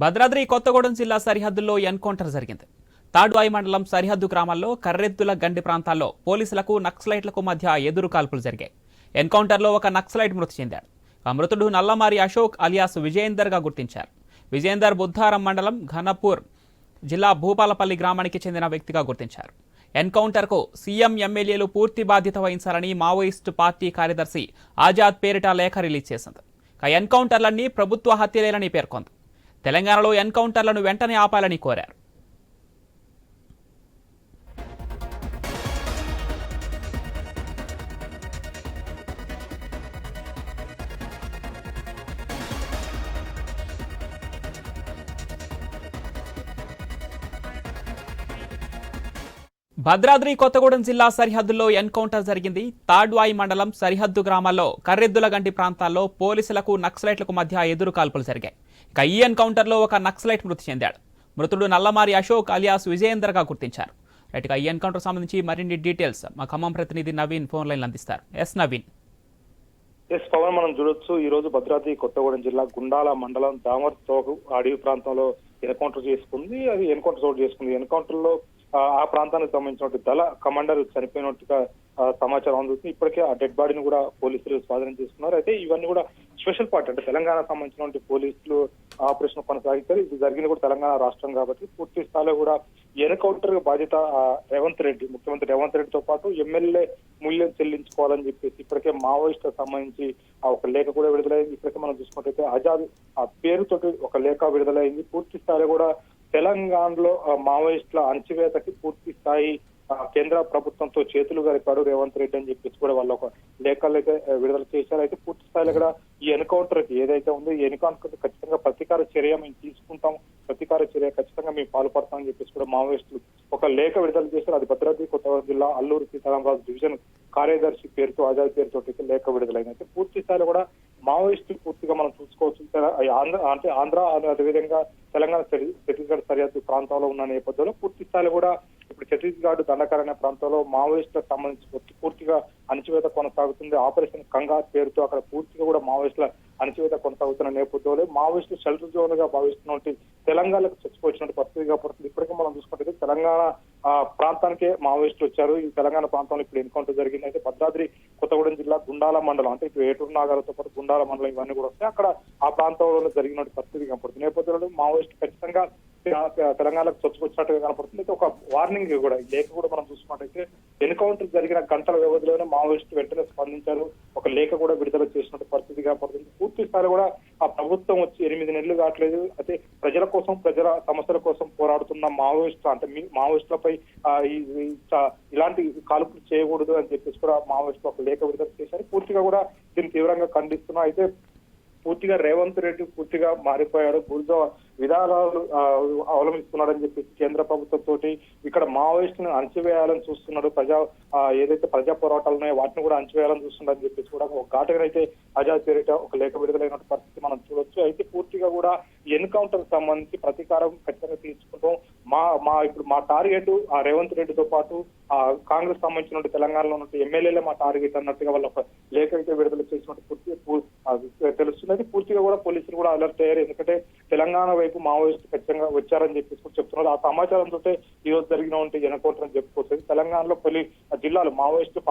భద్రాద్రి కొత్తగూడెం జిల్లా సరిహద్దుల్లో ఎన్కౌంటర్ జరిగింది. తాడ్వాయి మండలం సరిహద్దు గ్రామాల్లో కర్రెద్దుల గండి ప్రాంతాల్లో పోలీసులకు నక్సలైట్లకు మధ్య ఎదురు కాల్పులు జరిగాయి. ఎన్కౌంటర్లో ఒక నక్సలైట్ మృతి చెందాడు. ఆ మృతుడు నల్లమారి అశోక్ అలియాస్ విజయేందర్గా గుర్తించారు. విజయేందర్ బుద్ధారం మండలం ఘనపూర్ జిల్లా భూపాలపల్లి గ్రామానికి చెందిన వ్యక్తిగా గుర్తించారు. ఎన్కౌంటర్కు సీఎం ఎమ్మెల్యేలు పూర్తి బాధ్యత వహించాలని మావోయిస్టు పార్టీ కార్యదర్శి ఆజాద్ పేరిట లేఖ రిలీజ్ చేసింది. ఎన్కౌంటర్లన్నీ ప్రభుత్వ హత్యలేనని పేర్కొంది. తెలంగాణలో ఎన్కౌంటర్లను వెంటనే ఆపాలని కోరారు. భద్రాద్రి కొత్తగూడెం జిల్లా సరిహద్దుల్లో ఎన్కౌంటర్ జరిగింది. తాడ్వాయి మండలం సరిహద్దు గ్రామాల్లో కర్రెద్దుల గంటి ప్రాంతాల్లో పోలీసులకు నక్సలైట్లకు మధ్య ఎదురు కాల్పులు జరిగాయి. ఇక ఈ ఎన్కౌంటర్లో ఒక నక్సలైట్ మృతి చెందాడు. మృతుడు నల్లమారి అశోక్ అలియాస్ విజయేందర్గా గుర్తించారు. రైట్గా ఈ ఎన్కౌంటర్ సంబంధించి మరిన్ని డీటెయిల్స్ మా ఖమ్మం ప్రతినిధి నవీన్ ఫోన్ లైన్ అందిస్తారు. ఎస్ నవీన్. ఎస్ పవన్ మనం చూడొచ్చు. ఈ రోజు భద్రాద్రి కొత్తగూడెం జిల్లా గుండాల మండలం దామర్ తోగు అడవి ప్రాంతంలో ఎన్కౌంటర్ చేసుకుంది. అది ఎన్కౌంటర్ చోటు చేసుకుంది. ఎన్కౌంటర్లో ఆ, ప్రాంతానికి సంబంధించిన దళ కమాండర్ చనిపోయినట్టుగా సమాచారం అందుతుంది. ఇప్పటికే ఆ డెడ్ బాడీని కూడా పోలీసులు స్వాధీనం చేసుకున్నారు. అయితే ఇవన్నీ కూడా స్పెషల్ పార్ట్ అంటే తెలంగాణ సంబంధించినటువంటి పోలీసులు ఆపరేషన్ కొనసాగిస్తారు ఇది జరిగింది కూడా తెలంగాణ రాష్ట్రం కాబట్టి పూర్తి స్థాయిలో కూడా ఎన్కౌంటర్ బాధ్యత రేవంత్ రెడ్డి ముఖ్యమంత్రి రేవంత్ రెడ్డితో పాటు ఎమ్మెల్యే మూల్యం చెల్లించుకోవాలని చెప్పేసి ఇప్పటికే మావోయిస్టులకు సంబంధించి ఆ ఒక లేఖ కూడా విడుదలైంది. ఇప్పటికే మనం చూసుకుంటే ఆజాద్ ఆ పేరుతోటి ఒక లేఖ విడుదలైంది. పూర్తి స్థాయిలో కూడా తెలంగాణలో మావోయిస్టుల అణచివేతకి పూర్తి స్థాయి ఆ, కేంద్ర ప్రభుత్వంతో చేతులు గలిపాడు రేవంత్ రెడ్డి అని చెప్పేసి కూడా వాళ్ళు ఒక లేఖలు అయితే విడుదల చేశారు. అయితే పూర్తి స్థాయిలో కూడా ఈ ఎన్కౌంటర్కి ఏదైతే ఉందో ఈ ఎన్కౌంటర్ ఖచ్చితంగా ప్రతీకార చర్య మేము తీసుకుంటాం. ప్రతీకార చర్య ఖచ్చితంగా మేము పాల్పడతామని చెప్పేసి కూడా మావోయిస్టులు ఒక లేఖ విడుదల చేశారు. అది భద్రాద్రి కొత్తగూడెం జిల్లా అల్లూరు సీతారామరాజు డివిజన్ కార్యదర్శి పేరుతో ఆజాద్ పేరుతో అయితే లేఖ విడుదలైంది. పూర్తి స్థాయిలో కూడా మావోయిస్టు పూర్తిగా మనం చూసుకోవచ్చు. ఆంధ్ర అంటే ఆంధ్ర అదేవిధంగా తెలంగాణ ఛత్తీస్గఢ్ సరిహద్దు ప్రాంతాల్లో ఉన్న నేపథ్యంలో పూర్తి స్థాయిలో కూడా ఇప్పుడు ఛత్తీస్గఢ్ దండకర్ అనే ప్రాంతంలో మావోయిస్టులకు సంబంధించి పూర్తిగా అణచివేత కొనసాగుతుంది. ఆపరేషన్ కంగా పేరుతో అక్కడ పూర్తిగా కూడా మావోయిస్టుల అణచివేత కొనసాగుతున్న నేపథ్యంలో మావోయిస్టులు షెల్టర్ జోన్గా భావిస్తున్నటువంటి తెలంగాణకు చచ్చిపోయినటువంటి పరిస్థితిగా పడుతుంది ఇప్పటికీ మనం చూసుకుంటే తెలంగాణ ఆ, ప్రాంతానికే మావోయిస్టులు వచ్చారు. ఈ తెలంగాణ ప్రాంతంలో ఇప్పుడు ఎన్కౌంటర్ జరిగింది. అయితే భద్రాద్రి కొత్తగూడెం జిల్లా గుండాల మండలం అంటే ఇటు ఏటూరు నాగాలతో పాటు గుండాల మండలం ఇవన్నీ కూడా వస్తాయి అక్కడ ఆ ప్రాంతంలో జరిగినటువంటి పరిస్థితి కనపడుతుంది. నేపథ్యంలో మావోయిస్టు ఖచ్చితంగా తెలంగాణకు చొచ్చుకొచ్చినట్టుగా కనపడుతుంది. ఒక వార్నింగ్ కూడా లేఖ కూడా మనం చూసుకున్నట్టయితే ఎన్కౌంటర్ జరిగిన గంటల వ్యవధిలోనే మావోయిస్టు వెంటనే స్పందించారు. ఒక లేఖ కూడా విడుదల చేసినట్టు పరిస్థితి కనపడుతుంది. పూర్తి స్థాయిలో కూడా ఆ ప్రభుత్వం వచ్చి ఎనిమిది నెలలు కావట్లేదు అయితే ప్రజల కోసం ప్రజల సమస్యల కోసం పోరాడుతున్న మావోయిస్టు అంటే మీ మావోయిస్టులపై ఇలాంటి కాల్పులు చేయకూడదు అని చెప్పేసి కూడా మావోయిస్టులు ఒక లేఖ విడుదల చేశారు. పూర్తిగా కూడా దీన్ని తీవ్రంగా ఖండిస్తున్నా. అయితే పూర్తిగా రేవంత్ రెడ్డి పూర్తిగా మారిపోయాడు. బురద విధానాలు అవలంబిస్తున్నాడని చెప్పేసి కేంద్ర ప్రభుత్వం తోటి ఇక్కడ మావోయిస్టులను అణచివేయాలని చూస్తున్నాడు. ప్రజా ఏదైతే ప్రజా పోరాటాలు ఉన్నాయో వాటిని కూడా అణచివేయాలని చూస్తున్నాడని చెప్పేసి కూడా ఒక ఘాటుగా అయితే ఆజాద్ పేరిట ఒక లేఖ విడుదలైన పరిస్థితి మనం చూడొచ్చు. అయితే పూర్తిగా కూడా ఎన్కౌంటర్ సంబంధించి ప్రతీకారం ఖచ్చితంగా తీసుకుంటాం మా మా ఇప్పుడు మా టార్గెట్ ఆ రేవంత్ రెడ్డితో పాటు ఆ కాంగ్రెస్ సంబంధించిన తెలంగాణలో ఉన్న ఎమ్మెల్యేలే మా టార్గెట్ అన్నట్టుగా వాళ్ళు ఒక లేఖ అయితే విడుదల చేసినట్టు పూర్తి తెలుస్తున్నది. పూర్తిగా కూడా పోలీసులు కూడా అలర్ట్ అయ్యారు. ఎందుకంటే తెలంగాణ వైపు మావోయిస్టు ఖచ్చితంగా వచ్చారని చెప్పేసి కూడా చెప్తున్నారు. ఆ సమాచారంతో ఈ రోజు జరిగిన ఉంటే జనకోటని చెప్పుకోవచ్చు. తెలంగాణలో పలు జిల్లాలు మావోయిస్టు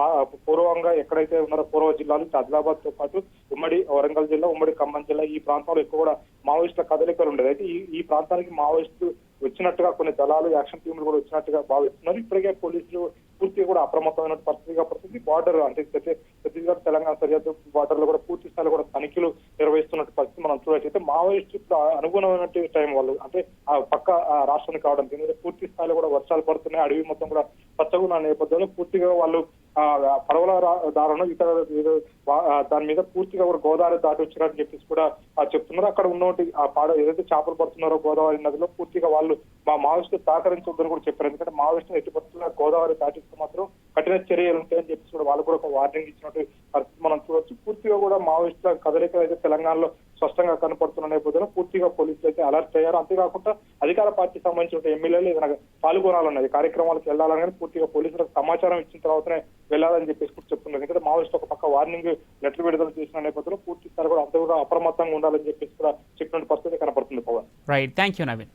పూర్వంగా ఎక్కడైతే ఉన్నారో పూర్వ జిల్లాలు ఆదిలాబాద్తో పాటు ఉమ్మడి వరంగల్ జిల్లా ఉమ్మడి ఖమ్మం జిల్లా ఈ ప్రాంతంలో ఎక్కువ కూడా మావోయిస్టుల కదలికలు ఉండేది అయితే ఈ ఈ ప్రాంతానికి మావోయిస్టు వచ్చినట్టుగా కొన్ని దళాలు యాక్షన్ టీంలు కూడా వచ్చినట్టుగా భావిస్తున్నారు. ఇప్పటికే పోలీసులు పూర్తిగా కూడా అప్రమత్తమైన పరిస్థితిగా పడుతుంది బార్డర్ అంటే ఛత్తీస్గఢ్ తెలంగాణ సరిహద్దు బార్డర్లో కూడా పూర్తి స్థాయిలో కూడా తనిఖీలు నిర్వహిస్తున్నట్టు పరిస్థితి మనం చూడట్లయితే మావోయిస్టు అనుగుణమైన టైం వాళ్ళు అంటే ఆ పక్క ఆ రాష్ట్రానికి కావడం దీని మీద పూర్తి స్థాయిలో కూడా వర్షాలు పడుతున్నాయి. అడవి మొత్తం కూడా పచ్చగున్న నేపథ్యంలో పూర్తిగా వాళ్ళు పడవల రా- ఇతర ఏదో దాని మీద పూర్తిగా కూడా గోదావరి దాటి వచ్చినారని చెప్పేసి కూడా చెప్తున్నారు. అక్కడ ఉన్నటువంటి ఆ పాడ ఏదైతే చేపలు పడుతున్నారో గోదావరి నదిలో పూర్తిగా వాళ్ళు మా మావోయిస్టు సహకరించొద్దని కూడా చెప్పారు. ఎందుకంటే మావోయిస్టు ఎట్టి గోదావరి దాటిస్తే మాత్రం కఠిన చర్యలు ఉంటాయని చెప్పేసి కూడా వాళ్ళు కూడా ఒక వార్నింగ్ ఇచ్చినట్టు పరిస్థితి మనం చూడ పూర్తిగా కూడా మావోయిస్టుల కదలికలు అయితే తెలంగాణలో స్పష్టంగా కనపడుతున్న నేపథ్యంలో పూర్తిగా పోలీసులు అయితే అలర్ట్ అయ్యారు. అంతేకాకుండా అధికార పార్టీకి సంబంధించిన ఎమ్మెల్యేలు ఏదైనా పాల్గొనాలన్నది కార్యక్రమాలకు వెళ్ళాలని కానీ పూర్తిగా పోలీసులకు సమాచారం ఇచ్చిన తర్వాతనే వెళ్ళాలని చెప్పేసి కూడా చెప్తున్నారు. ఎందుకంటే మావోయిస్ట్ ఒక పక్క వార్నింగ్ లెటర్ విడుదల చేసిన నేపథ్యంలో పూర్తి స్థాయి కూడా అంతా కూడా అప్రమత్తంగా ఉండాలని చెప్పేసి కూడా చెప్పిన పరిస్థితి కనపడుతుంది Pavan. Right thank you Naveen